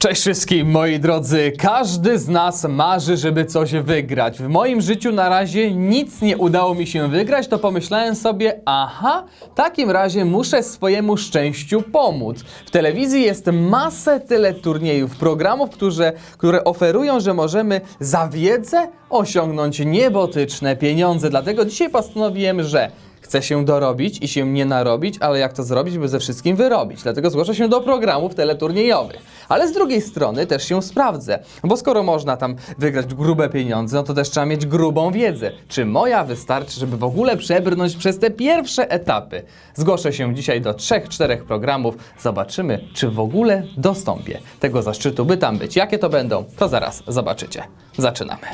Cześć wszystkim moi drodzy, każdy z nas marzy, żeby coś wygrać. W moim życiu na razie nic nie udało mi się wygrać, to pomyślałem sobie, aha, w takim razie muszę swojemu szczęściu pomóc. W telewizji jest masę teleturniejów, programów, które, które oferują, że możemy za wiedzę osiągnąć niebotyczne pieniądze. Dlatego dzisiaj postanowiłem, że Chcę się dorobić i się nie narobić, ale jak to zrobić, by ze wszystkim wyrobić. Dlatego zgłoszę się do programów teleturniejowych. Ale z drugiej strony też się sprawdzę, bo skoro można tam wygrać grube pieniądze, no to też trzeba mieć grubą wiedzę. Czy moja wystarczy, żeby w ogóle przebrnąć przez te pierwsze etapy? Zgłoszę się dzisiaj do trzech, czterech programów. Zobaczymy, czy w ogóle dostąpię tego zaszczytu, by tam być. Jakie to będą, to zaraz zobaczycie. Zaczynamy.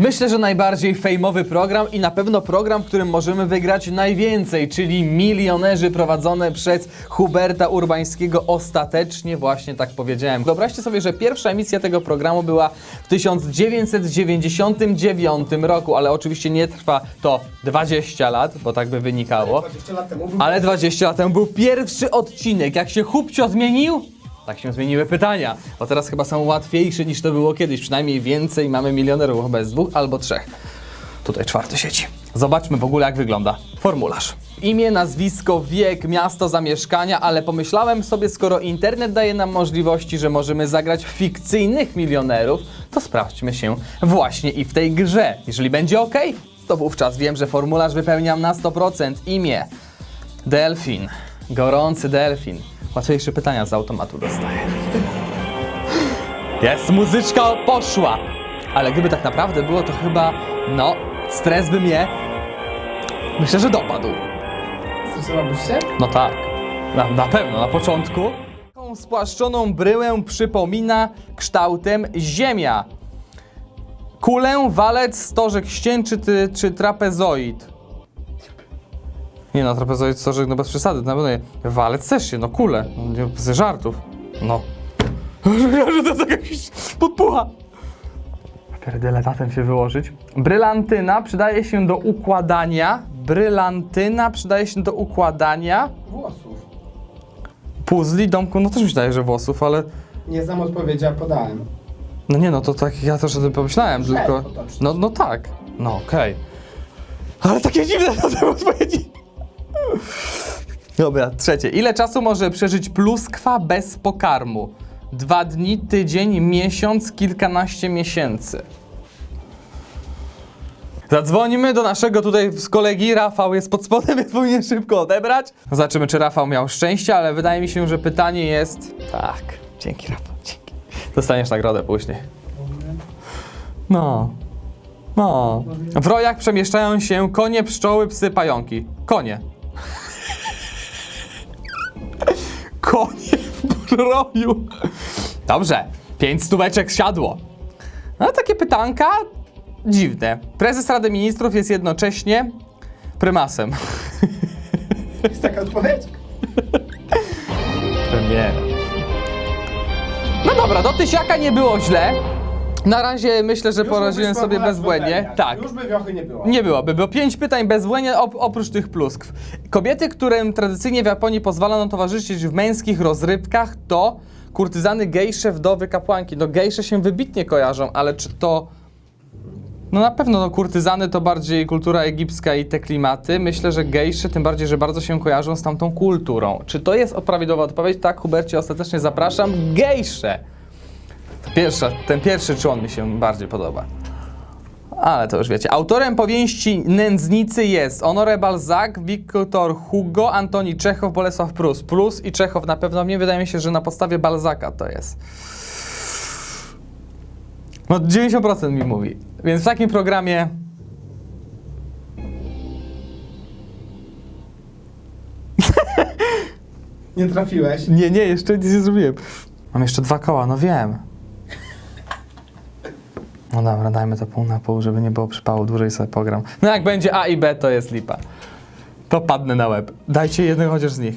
Myślę, że najbardziej fejmowy program i na pewno program, w którym możemy wygrać najwięcej, czyli Milionerzy prowadzone przez Huberta Urbańskiego. Ostatecznie właśnie tak powiedziałem. Wyobraźcie sobie, że pierwsza emisja tego programu była w 1999 roku, ale oczywiście nie trwa to 20 lat, bo tak by wynikało. 20 lat temu był Ale 20 lat temu był pierwszy odcinek. Jak się Hubcio zmienił, tak się zmieniły pytania. Bo teraz chyba są łatwiejsze niż to było kiedyś. Przynajmniej więcej mamy milionerów, chyba dwóch albo trzech. Tutaj czwarty sieci. Zobaczmy w ogóle jak wygląda formularz. Imię, nazwisko, wiek, miasto zamieszkania, ale pomyślałem sobie, skoro internet daje nam możliwości, że możemy zagrać fikcyjnych milionerów, to sprawdźmy się właśnie i w tej grze. Jeżeli będzie ok, to wówczas wiem, że formularz wypełniam na 100%. Imię, Delfin. Gorący delfin. Łatwiejsze pytania z automatu dostaję. Jest, muzyczka poszła. Ale gdyby tak naprawdę było, to chyba, no, stres by mnie, myślę, że dopadł. Stosowałbyś się? No tak, na, na pewno, na początku. Taką spłaszczoną bryłę przypomina kształtem ziemia. Kulę, walec, stożek ścięczy czy trapezoid? Nie no, trapezoid, stożek, no bez przesady, na pewno nie. Walec też się, no kule, no, nie, ze żartów. No. że to tak jakaś podpucha. Pierdele, datem się wyłożyć. Brylantyna przydaje się do układania. Brylantyna przydaje się do układania Włosów. puzli, domku, no też mi się wydaje, że włosów, ale Nie znam odpowiedzi, a podałem. no nie no, to tak ja też o tym pomyślałem, tylko no, no tak, no okej. Ale takie dziwne na te odpowiedzi. Dobra, trzecie. Ile czasu może przeżyć pluskwa bez pokarmu? Dwa dni, tydzień, miesiąc, kilkanaście miesięcy. Zadzwonimy do naszego tutaj z kolegi. Rafał jest pod spodem, więc powinien szybko odebrać. Zobaczymy, czy Rafał miał szczęście, ale wydaje mi się, że pytanie jest. Tak. Dzięki, Rafał. Dzięki. Dostaniesz nagrodę później. No. No. W rojach przemieszczają się konie, pszczoły, psy, pająki. Konie. Konie w roju. Dobrze. Pięć stóweczek siadło. No takie pytanka dziwne. Prezes Rady Ministrów jest jednocześnie prymasem. Jest taka odpowiedź? Premiera. No dobra, do tysiaka nie było źle. Na razie myślę, że Już poradziłem mógłbyś sobie bezbłędnie. Tak. Już by wiochy nie było. Nie byłoby, bo pięć pytań bezbłędnie op oprócz tych pluskw. Kobiety, którym tradycyjnie w Japonii pozwalono towarzyszyć w męskich rozrywkach, to kurtyzany, gejsze, wdowy, kapłanki. No gejsze się wybitnie kojarzą, ale czy to... No na pewno no, kurtyzany to bardziej kultura egipska i te klimaty. Myślę, że gejsze tym bardziej, że bardzo się kojarzą z tamtą kulturą. Czy to jest prawidłowa odpowiedź? Tak, Hubercie, ostatecznie zapraszam. Gejsze! Pierwsza, ten pierwszy człon mi się bardziej podoba. Ale to już wiecie. Autorem powieści Nędznicy jest Honoré Balzac, Wiktor Hugo, Antoni Czechow, Bolesław Prus. Prus i Czechow na pewno mnie wydaje mi się, że na podstawie Balzaka to jest. No 90% mi mówi. Więc w takim programie Nie trafiłeś. Nie, nie, jeszcze nic nie zrobiłem. Mam jeszcze dwa koła, no wiem. No dobra, dajmy to pół na pół, żeby nie było przypału, dłużej sobie pogram. No jak będzie A i B, to jest lipa. To padnę na łeb. Dajcie jeden chociaż z nich.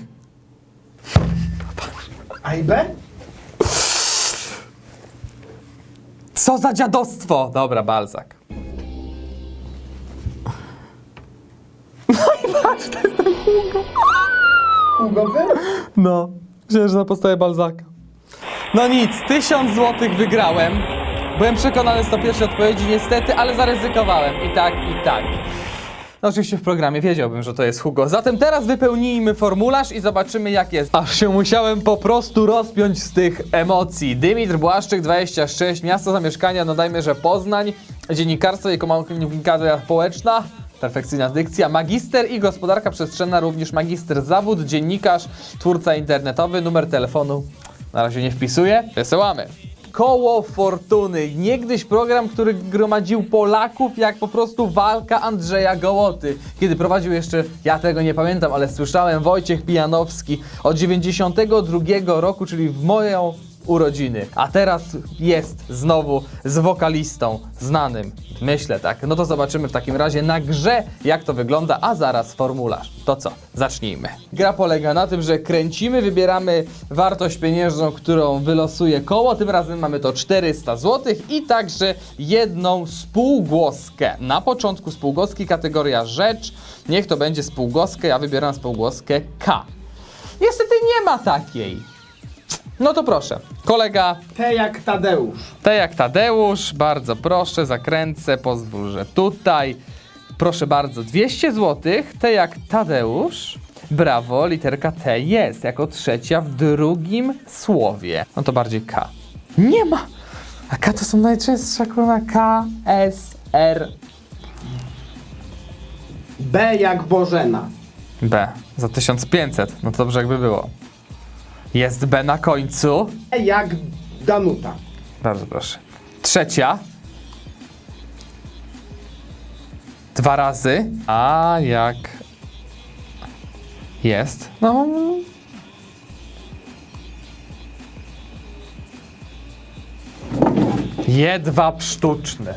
A i B? Co za dziadostwo! Dobra, Balzak. Ten Hugo. Był? No, że na podstawie Balzaka. No nic, 1000 złotych wygrałem. Byłem przekonany z to pierwszej odpowiedzi, niestety, ale zaryzykowałem. I tak, i tak. No oczywiście w programie wiedziałbym, że to jest Hugo. Zatem teraz wypełnijmy formularz i zobaczymy jak jest. Aż się musiałem po prostu rozpiąć z tych emocji. Dymitr Błaszczyk, 26, miasto zamieszkania, no dajmy, że Poznań, dziennikarstwo i komunikacja społeczna, perfekcyjna dykcja, magister i gospodarka przestrzenna, również magister zawód, dziennikarz, twórca internetowy, numer telefonu. Na razie nie wpisuję. Wysyłamy. Koło Fortuny. Niegdyś program, który gromadził Polaków jak po prostu walka Andrzeja Gołoty. Kiedy prowadził jeszcze, ja tego nie pamiętam, ale słyszałem, Wojciech Pijanowski od 92 roku, czyli w moją urodziny. A teraz jest znowu z wokalistą znanym. Myślę tak. No to zobaczymy w takim razie na grze, jak to wygląda, a zaraz formularz. To co? Zacznijmy. Gra polega na tym, że kręcimy, wybieramy wartość pieniężną, którą wylosuje koło. Tym razem mamy to 400 zł i także jedną spółgłoskę. Na początku spółgłoski kategoria rzecz. Niech to będzie spółgłoskę, ja wybieram spółgłoskę K. Niestety nie ma takiej. No to proszę, kolega T jak Tadeusz. T jak Tadeusz, bardzo proszę, zakręcę, pozwól, że tutaj. Proszę bardzo, 200 zł. T jak Tadeusz. Brawo, literka T jest jako trzecia w drugim słowie. No to bardziej K. Nie ma! A K to są najczęstsza kurwa K, S, R, B jak Bożena. B. Za 1500. No to dobrze jakby było. Jest B na końcu. E jak Danuta. Bardzo proszę. Trzecia. Dwa razy. A jak jest? No. Jedwab sztuczny.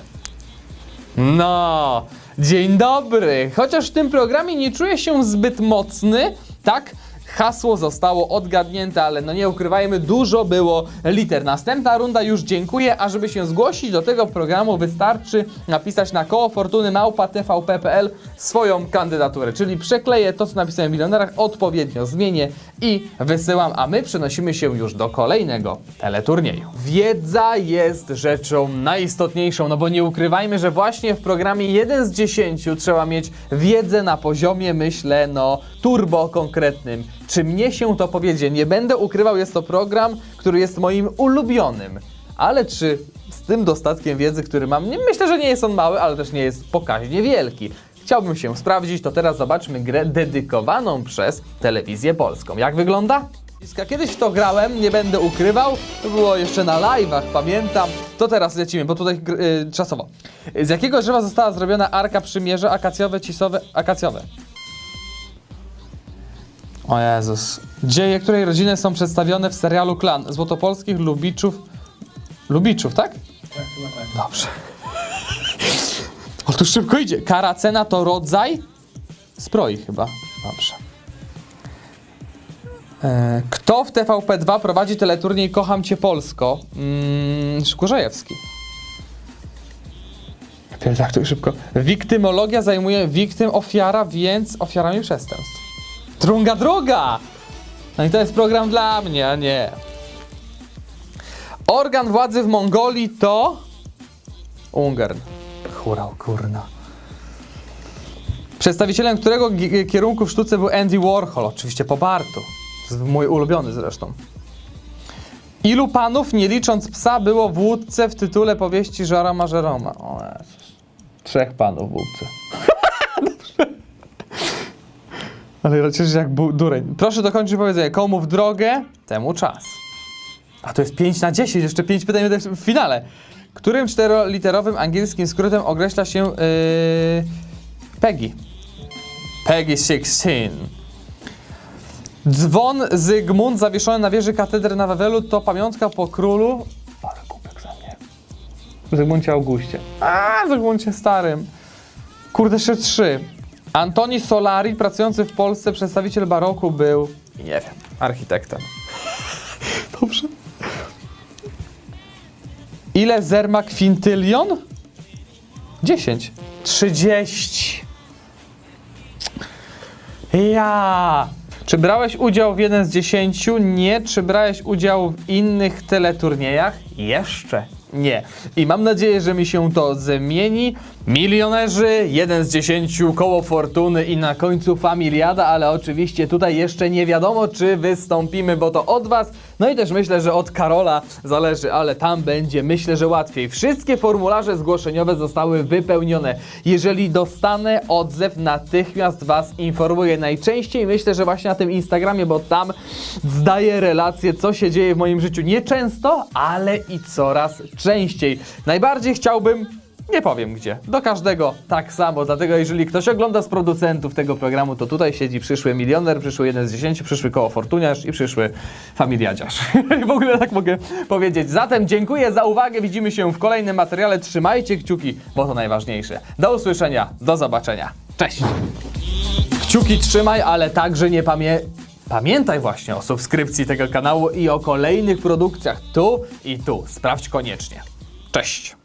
No, dzień dobry. Chociaż w tym programie nie czuję się zbyt mocny, tak? Hasło zostało odgadnięte, ale no nie ukrywajmy, dużo było liter. Następna runda już dziękuję, a żeby się zgłosić do tego programu wystarczy napisać na koło fortuny małpa tvp.pl swoją kandydaturę, czyli przekleję to, co napisałem w milionerach, odpowiednio zmienię i wysyłam, a my przenosimy się już do kolejnego teleturnieju. Wiedza jest rzeczą najistotniejszą, no bo nie ukrywajmy, że właśnie w programie 1 z 10 trzeba mieć wiedzę na poziomie, myślę, no turbo konkretnym. Czy mnie się to powiedzie? Nie będę ukrywał, jest to program, który jest moim ulubionym. Ale czy z tym dostatkiem wiedzy, który mam, nie, myślę, że nie jest on mały, ale też nie jest pokaźnie wielki. Chciałbym się sprawdzić, to teraz zobaczmy grę dedykowaną przez telewizję polską. Jak wygląda? Kiedyś to grałem, nie będę ukrywał, to było jeszcze na live'ach, pamiętam. To teraz lecimy, bo tutaj gr- y, czasowo. Z jakiego drzewa została zrobiona Arka Przymierza akacjowe, cisowe, akacjowe? O Jezus. Dzieje której rodziny są przedstawione w serialu Klan Złotopolskich Lubiczów. Lubiczów, tak? Tak, tak. Dobrze. O, tu szybko idzie. Kara cena to rodzaj zbroi chyba. Dobrze. E, kto w TVP2 prowadzi teleturniej Kocham Cię Polsko? Mm, Szkurzejewski. Pierw tak, to szybko. Wiktymologia zajmuje wiktym ofiara, więc ofiarami przestępstw. Drunga droga! No i to jest program dla mnie, a nie. Organ władzy w Mongolii to... Ungarn. Hurał, kurna. Przedstawicielem którego kierunku w sztuce był Andy Warhol? Oczywiście po Bartu. Mój ulubiony zresztą. Ilu panów, nie licząc psa, było w łódce w tytule powieści Żarama Żeroma? O. Trzech panów w łódce. Ale przecież jak bu- dureń. Proszę dokończyć powiedzenie. Komu w drogę, temu czas. A to jest 5 na 10, jeszcze 5 pytań w finale. Którym czteroliterowym angielskim skrótem określa się yy, Peggy? Peggy 16. Dzwon Zygmunt zawieszony na wieży katedry na Wawelu to pamiątka po królu. Ale głupek za mnie. Zygmuncie Augustie. A, Zygmuncie starym. Kurde, jeszcze trzy. Antoni Solari, pracujący w Polsce, przedstawiciel baroku, był, nie wiem, architektem. Dobrze. Ile zer ma kwintylion? 10. 30. Ja! Czy brałeś udział w jeden z dziesięciu? Nie. Czy brałeś udział w innych teleturniejach? Jeszcze nie. I mam nadzieję, że mi się to zmieni. Milionerzy, jeden z dziesięciu, koło fortuny i na końcu familiada, ale oczywiście tutaj jeszcze nie wiadomo, czy wystąpimy, bo to od Was. No i też myślę, że od Karola zależy, ale tam będzie myślę, że łatwiej. Wszystkie formularze zgłoszeniowe zostały wypełnione. Jeżeli dostanę odzew, natychmiast Was informuję. Najczęściej myślę, że właśnie na tym Instagramie, bo tam zdaję relacje, co się dzieje w moim życiu. Nie często, ale i coraz częściej. Najbardziej chciałbym nie powiem gdzie. Do każdego tak samo. Dlatego jeżeli ktoś ogląda z producentów tego programu, to tutaj siedzi przyszły milioner, przyszły jeden z dziesięciu, przyszły koło fortuniarz i przyszły familiadziarz. w ogóle tak mogę powiedzieć. Zatem dziękuję za uwagę. Widzimy się w kolejnym materiale. Trzymajcie kciuki, bo to najważniejsze. Do usłyszenia, do zobaczenia. Cześć! Kciuki trzymaj, ale także nie pamię... Pamiętaj właśnie o subskrypcji tego kanału i o kolejnych produkcjach tu i tu. Sprawdź koniecznie. Cześć!